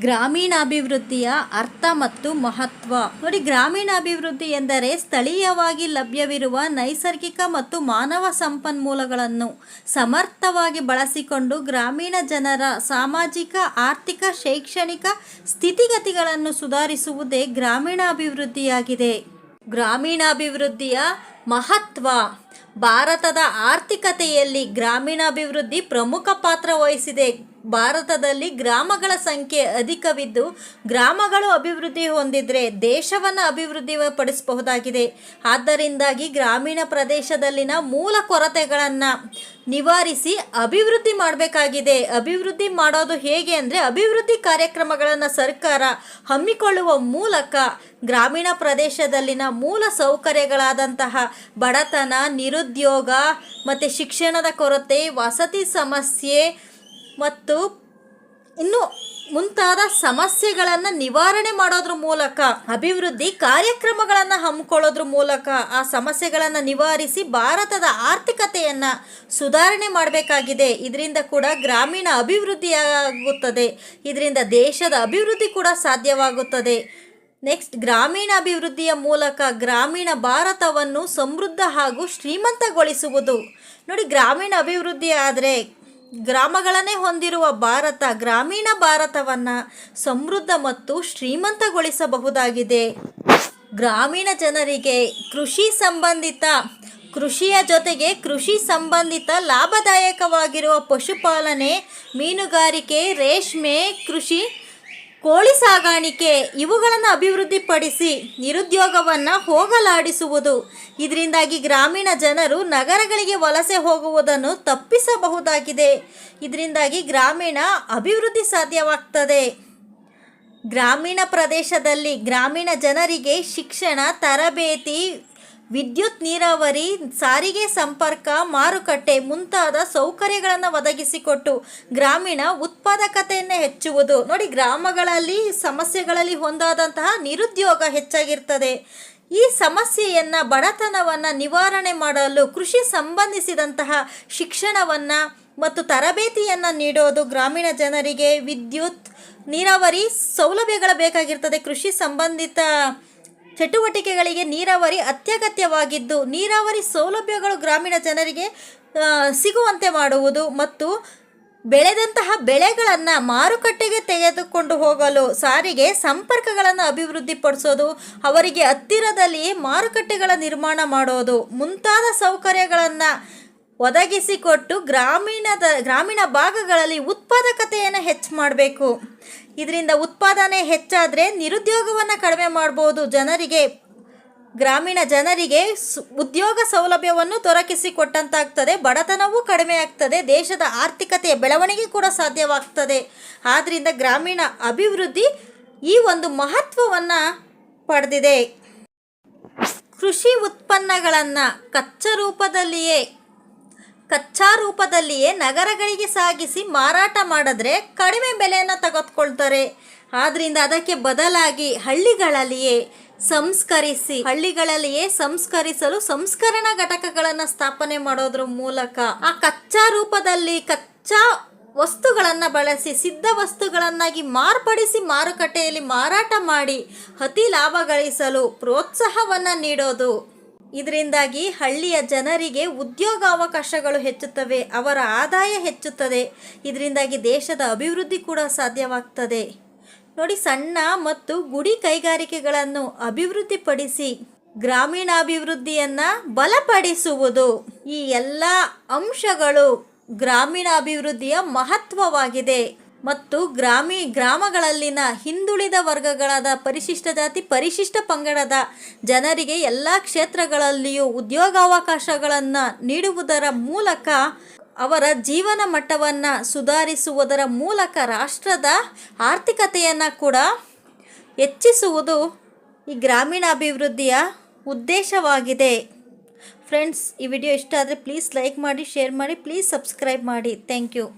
ಗ್ರಾಮೀಣಾಭಿವೃದ್ಧಿಯ ಅರ್ಥ ಮತ್ತು ಮಹತ್ವ. ನೋಡಿ, ಗ್ರಾಮೀಣಾಭಿವೃದ್ಧಿ ಎಂದರೆ ಸ್ಥಳೀಯವಾಗಿ ಲಭ್ಯವಿರುವ ನೈಸರ್ಗಿಕ ಮತ್ತು ಮಾನವ ಸಂಪನ್ಮೂಲಗಳನ್ನು ಸಮರ್ಥವಾಗಿ ಬಳಸಿಕೊಂಡು ಗ್ರಾಮೀಣ ಜನರ ಸಾಮಾಜಿಕ, ಆರ್ಥಿಕ, ಶೈಕ್ಷಣಿಕ ಸ್ಥಿತಿಗತಿಗಳನ್ನು ಸುಧಾರಿಸುವುದೇ ಗ್ರಾಮೀಣಾಭಿವೃದ್ಧಿಯಾಗಿದೆ. ಗ್ರಾಮೀಣಾಭಿವೃದ್ಧಿಯ ಮಹತ್ವ. ಭಾರತದ ಆರ್ಥಿಕತೆಯಲ್ಲಿ ಗ್ರಾಮೀಣಾಭಿವೃದ್ಧಿ ಪ್ರಮುಖ ಪಾತ್ರ ವಹಿಸಿದೆ. ಭಾರತದಲ್ಲಿ ಗ್ರಾಮಗಳ ಸಂಖ್ಯೆ ಅಧಿಕವಿದ್ದು, ಗ್ರಾಮಗಳು ಅಭಿವೃದ್ಧಿ ಹೊಂದಿದ್ರೆ ದೇಶವನ್ನು ಅಭಿವೃದ್ಧಿ ಪಡಿಸಬಹುದಾಗಿದೆ ಆದ್ದರಿಂದಾಗಿ ಗ್ರಾಮೀಣ ಪ್ರದೇಶದಲ್ಲಿನ ಮೂಲ ಕೊರತೆಗಳನ್ನು ನಿವಾರಿಸಿ ಅಭಿವೃದ್ಧಿ ಮಾಡಬೇಕಾಗಿದೆ. ಅಭಿವೃದ್ಧಿ ಮಾಡೋದು ಹೇಗೆ ಅಂದರೆ ಅಭಿವೃದ್ಧಿ ಕಾರ್ಯಕ್ರಮಗಳನ್ನು ಸರ್ಕಾರ ಹಮ್ಮಿಕೊಳ್ಳುವ ಮೂಲಕ ಗ್ರಾಮೀಣ ಪ್ರದೇಶದಲ್ಲಿನ ಮೂಲ ಸೌಕರ್ಯಗಳಾದಂತಹ ಬಡತನ, ನಿರುದ್ಯೋಗ ಮತ್ತು ಶಿಕ್ಷಣದ ಕೊರತೆ, ವಸತಿ ಸಮಸ್ಯೆ ಮತ್ತು ಇನ್ನು ಮುಂತಾದ ಸಮಸ್ಯೆಗಳನ್ನು ನಿವಾರಣೆ ಮಾಡೋದ್ರ ಮೂಲಕ, ಅಭಿವೃದ್ಧಿ ಕಾರ್ಯಕ್ರಮಗಳನ್ನು ಹಮ್ಮಿಕೊಳ್ಳೋದ್ರ ಮೂಲಕ ಆ ಸಮಸ್ಯೆಗಳನ್ನು ನಿವಾರಿಸಿ ಭಾರತದ ಆರ್ಥಿಕತೆಯನ್ನು ಸುಧಾರಣೆ ಮಾಡಬೇಕಾಗಿದೆ. ಇದರಿಂದ ಕೂಡ ಗ್ರಾಮೀಣ ಅಭಿವೃದ್ಧಿಯಾಗುತ್ತದೆ. ಇದರಿಂದ ದೇಶದ ಅಭಿವೃದ್ಧಿ ಕೂಡ ಸಾಧ್ಯವಾಗುತ್ತದೆ. ನೆಕ್ಸ್ಟ್, ಗ್ರಾಮೀಣ ಅಭಿವೃದ್ಧಿಯ ಮೂಲಕ ಗ್ರಾಮೀಣ ಭಾರತವನ್ನು ಸಮೃದ್ಧ ಹಾಗೂ ಶ್ರೀಮಂತಗೊಳಿಸುವುದು. ನೋಡಿ, ಗ್ರಾಮೀಣ ಅಭಿವೃದ್ಧಿ ಆದರೆ ಗ್ರಾಮಗಳನ್ನೇ ಹೊಂದಿರುವ ಭಾರತ ಗ್ರಾಮೀಣ ಭಾರತವನ್ನು ಸಮೃದ್ಧ ಮತ್ತು ಶ್ರೀಮಂತಗೊಳಿಸಬಹುದಾಗಿದೆ. ಗ್ರಾಮೀಣ ಜನರಿಗೆ ಕೃಷಿ ಸಂಬಂಧಿತ, ಕೃಷಿಯ ಜೊತೆಗೆ ಕೃಷಿ ಸಂಬಂಧಿತ ಲಾಭದಾಯಕವಾಗಿರುವ ಪಶುಪಾಲನೆ, ಮೀನುಗಾರಿಕೆ, ರೇಷ್ಮೆ, ಕೃಷಿ ಕೋಳಿ ಸಾಗಾಣಿಕೆ ಇವುಗಳನ್ನು ಅಭಿವೃದ್ಧಿಪಡಿಸಿ ನಿರುದ್ಯೋಗವನ್ನು ಹೋಗಲಾಡಿಸುವುದು. ಇದರಿಂದಾಗಿ ಗ್ರಾಮೀಣ ಜನರು ನಗರಗಳಿಗೆ ವಲಸೆ ಹೋಗುವುದನ್ನು ತಪ್ಪಿಸಬಹುದಾಗಿದೆ. ಇದರಿಂದಾಗಿ ಗ್ರಾಮೀಣ ಅಭಿವೃದ್ಧಿ ಸಾಧ್ಯವಾಗ್ತದೆ. ಗ್ರಾಮೀಣ ಪ್ರದೇಶದಲ್ಲಿ ಗ್ರಾಮೀಣ ಜನರಿಗೆ ಶಿಕ್ಷಣ, ತರಬೇತಿ ವಿದ್ಯುತ್ ನೀರಾವರಿ ಸಾರಿಗೆ ಸಂಪರ್ಕ ಮಾರುಕಟ್ಟೆ ಮುಂತಾದ ಸೌಕರ್ಯಗಳನ್ನು ಒದಗಿಸಿಕೊಟ್ಟು ಗ್ರಾಮೀಣ ಉತ್ಪಾದಕತೆಯನ್ನು ಹೆಚ್ಚುವುದು. ನೋಡಿ, ಗ್ರಾಮಗಳಲ್ಲಿ ಸಮಸ್ಯೆಗಳಲ್ಲಿ ಒಂದಾದಂತಹ ನಿರುದ್ಯೋಗ ಹೆಚ್ಚಾಗಿರ್ತದೆ. ಈ ಸಮಸ್ಯೆಯನ್ನು, ಬಡತನವನ್ನು ನಿವಾರಣೆ ಮಾಡಲು ಕೃಷಿ ಸಂಬಂಧಿಸಿದಂತಹ ಶಿಕ್ಷಣವನ್ನು ಮತ್ತು ತರಬೇತಿಯನ್ನು ನೀಡೋದು ಗ್ರಾಮೀಣ ಜನರಿಗೆ ವಿದ್ಯುತ್ ನೀರಾವರಿ ಸೌಲಭ್ಯಗಳು ಬೇಕಾಗಿರ್ತದೆ. ಕೃಷಿ ಸಂಬಂಧಿತ ಚಟುವಟಿಕೆಗಳಿಗೆ ನೀರಾವರಿ ಅತ್ಯಗತ್ಯವಾಗಿದ್ದು, ನೀರಾವರಿ ಸೌಲಭ್ಯಗಳು ಗ್ರಾಮೀಣ ಜನರಿಗೆ ಸಿಗುವಂತೆ ಮಾಡುವುದು ಮತ್ತು ಬೆಳೆದಂತಹ ಬೆಳೆಗಳನ್ನು ಮಾರುಕಟ್ಟೆಗೆ ತೆಗೆದುಕೊಂಡು ಹೋಗಲು ಸಾರಿಗೆ ಸಂಪರ್ಕಗಳನ್ನು ಅಭಿವೃದ್ಧಿಪಡಿಸೋದು, ಅವರಿಗೆ ಹತ್ತಿರದಲ್ಲಿ ಮಾರುಕಟ್ಟೆಗಳ ನಿರ್ಮಾಣ ಮಾಡೋದು, ಮುಂತಾದ ಸೌಕರ್ಯಗಳನ್ನು ಒದಗಿಸಿಕೊಟ್ಟು ಗ್ರಾಮೀಣದ, ಗ್ರಾಮೀಣ ಭಾಗಗಳಲ್ಲಿ ಉತ್ಪಾದಕತೆಯನ್ನು ಹೆಚ್ಚು ಮಾಡಬೇಕು. ಇದರಿಂದ ಉತ್ಪಾದನೆ ಹೆಚ್ಚಾದರೆ ನಿರುದ್ಯೋಗವನ್ನು ಕಡಿಮೆ ಮಾಡ್ಬೋದು. ಜನರಿಗೆ, ಗ್ರಾಮೀಣ ಜನರಿಗೆ ಉದ್ಯೋಗ ಸೌಲಭ್ಯವನ್ನು ದೊರಕಿಸಿಕೊಟ್ಟಂತಾಗ್ತದೆ. ಬಡತನವೂ ಕಡಿಮೆ ಆಗ್ತದೆ. ದೇಶದ ಆರ್ಥಿಕತೆಯ ಬೆಳವಣಿಗೆ ಕೂಡ ಸಾಧ್ಯವಾಗ್ತದೆ. ಆದ್ದರಿಂದ ಗ್ರಾಮೀಣ ಅಭಿವೃದ್ಧಿ ಈ ಒಂದು ಮಹತ್ವವನ್ನು ಪಡೆದಿದೆ. ಕೃಷಿ ಉತ್ಪನ್ನಗಳನ್ನು ಕಚ್ಚಾ ರೂಪದಲ್ಲಿಯೇ ಕಚ್ಚಾ ರೂಪದಲ್ಲಿಯೇ ನಗರಗಳಿಗೆ ಸಾಗಿಸಿ ಮಾರಾಟ ಮಾಡಿದ್ರೆ ಕಡಿಮೆ ಬೆಲೆಯನ್ನು ತೆಗೆದುಕೊಳ್ತಾರೆ ಆದ್ದರಿಂದ ಅದಕ್ಕೆ ಬದಲಾಗಿ ಹಳ್ಳಿಗಳಲ್ಲಿಯೇ ಸಂಸ್ಕರಿಸಿ, ಹಳ್ಳಿಗಳಲ್ಲಿಯೇ ಸಂಸ್ಕರಿಸಲು ಸಂಸ್ಕರಣಾ ಘಟಕಗಳನ್ನು ಸ್ಥಾಪನೆ ಮಾಡೋದ್ರ ಮೂಲಕ ಆ ಕಚ್ಚಾ ರೂಪದಲ್ಲಿ ಕಚ್ಚಾ ವಸ್ತುಗಳನ್ನು ಬಳಸಿ, ಸಿದ್ಧ ವಸ್ತುಗಳನ್ನಾಗಿ ಮಾರ್ಪಡಿಸಿ ಮಾರುಕಟ್ಟೆಯಲ್ಲಿ ಮಾರಾಟ ಮಾಡಿ ಅತಿ ಲಾಭ ಗಳಿಸಲು ಪ್ರೋತ್ಸಾಹವನ್ನು ನೀಡೋದು ಇದರಿಂದಾಗಿ ಹಳ್ಳಿಯ ಜನರಿಗೆ ಉದ್ಯೋಗ ಅವಕಾಶಗಳು ಹೆಚ್ಚುತ್ತವೆ, ಅವರ ಆದಾಯ ಹೆಚ್ಚುತ್ತದೆ. ಇದರಿಂದಾಗಿ ದೇಶದ ಅಭಿವೃದ್ಧಿ ಕೂಡ ಸಾಧ್ಯವಾಗ್ತದೆ. ನೋಡಿ, ಸಣ್ಣ ಮತ್ತು ಗುಡಿ ಕೈಗಾರಿಕೆಗಳನ್ನು ಅಭಿವೃದ್ಧಿಪಡಿಸಿ ಗ್ರಾಮೀಣಾಭಿವೃದ್ಧಿಯನ್ನು ಬಲಪಡಿಸುವುದು ಈ ಎಲ್ಲ ಅಂಶಗಳು ಗ್ರಾಮೀಣಾಭಿವೃದ್ಧಿಯ ಮಹತ್ವವಾಗಿದೆ. ಮತ್ತು ಗ್ರಾಮೀ ಗ್ರಾಮಗಳಲ್ಲಿನ ಹಿಂದುಳಿದ ವರ್ಗಗಳಾದ ಪರಿಶಿಷ್ಟ ಜಾತಿ ಪರಿಶಿಷ್ಟ ಪಂಗಡದ ಜನರಿಗೆ ಎಲ್ಲ ಕ್ಷೇತ್ರಗಳಲ್ಲಿಯೂ ಉದ್ಯೋಗಾವಕಾಶಗಳನ್ನು ನೀಡುವುದರ ಮೂಲಕ ಅವರ ಜೀವನ ಮಟ್ಟವನ್ನು ಸುಧಾರಿಸುವುದರ ಮೂಲಕ ರಾಷ್ಟ್ರದ ಆರ್ಥಿಕತೆಯನ್ನು ಕೂಡ ಹೆಚ್ಚಿಸುವುದು ಈ ಗ್ರಾಮೀಣಾಭಿವೃದ್ಧಿಯ ಉದ್ದೇಶವಾಗಿದೆ. ಫ್ರೆಂಡ್ಸ್ ಈ ವಿಡಿಯೋ ಇಷ್ಟ ಆದರೆ ಪ್ಲೀಸ್ ಲೈಕ್ ಮಾಡಿ ಶೇರ್ ಮಾಡಿ ಪ್ಲೀಸ್ ಸಬ್ಸ್ಕ್ರೈಬ್ ಮಾಡಿ. Thank you